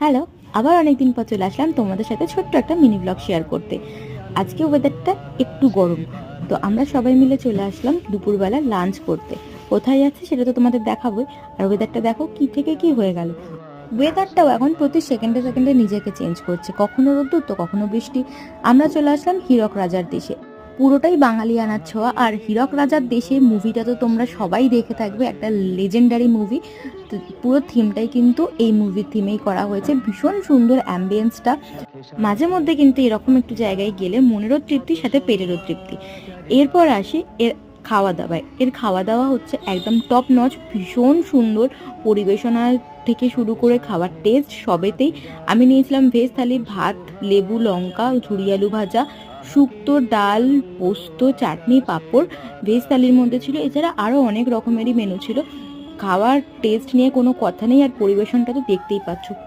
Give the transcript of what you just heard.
Hello আবার অনেকদিন পর চলে আসলাম তোমাদের সাথে ছোট্ট একটা মিনি ব্লগ শেয়ার করতে। আজকে ওয়েদারটা একটু গরম। তো আমরা সবাই মিলে চলে আসলাম দুপুরবেলা লাঞ্চ করতে। কোথায় যাচ্ছে সেটা তো তোমাদের দেখাবোই। আর ওয়েদারটা দেখো কি থেকে কি হয়ে গেল। ওয়েদারটাও এখন প্রতি সেকেন্ডে সেকেন্ডে নিজেকে চেঞ্জ করছে। কখনো রোদ্দুর, তো কখনো বৃষ্টি। আমরা চলে আসলাম হীরক রাজার দেশে। পুরোটাই বাঙালি আনার ছোঁয়া। আর হীরক রাজার দেশে মুভিটা তো তোমরা সবাই দেখে থাকবে। একটা লেজেন্ডারি মুভি পুরো থিমটাই কিন্তু এই মুভির থিমেই করা হয়েছে। ভীষণ সুন্দর অ্যাম্বিয়েন্সটা মাঝে মধ্যে কিন্তু এরকম একটু জায়গায় গেলে মনেরও তৃপ্তি, সাথে পেটেরও তৃপ্তি। এরপর আসি এর খাওয়া দাওয়ায় এর খাওয়া দাওয়া হচ্ছে একদম টপ নচ ভীষণ সুন্দর পরিবেশনা থেকে শুরু করে খাওয়ার টেস্ট সবেতেই। আমি নিয়েছিলাম ভেজ থালি, ভাত, লেবু, লঙ্কা ঝুড়ি আলু ভাজা, শুক্তো ডাল, পোস্ত, চাটনি, পাঁপড়। ভেজ থালির মধ্যে ছিল। এছাড়া আরও অনেক রকমেরই মেনু ছিল। খাওয়ার টেস্ট নিয়ে কোনো কথা নেই আর পরিবেশনটা তো দেখতেই পাচ্ছ।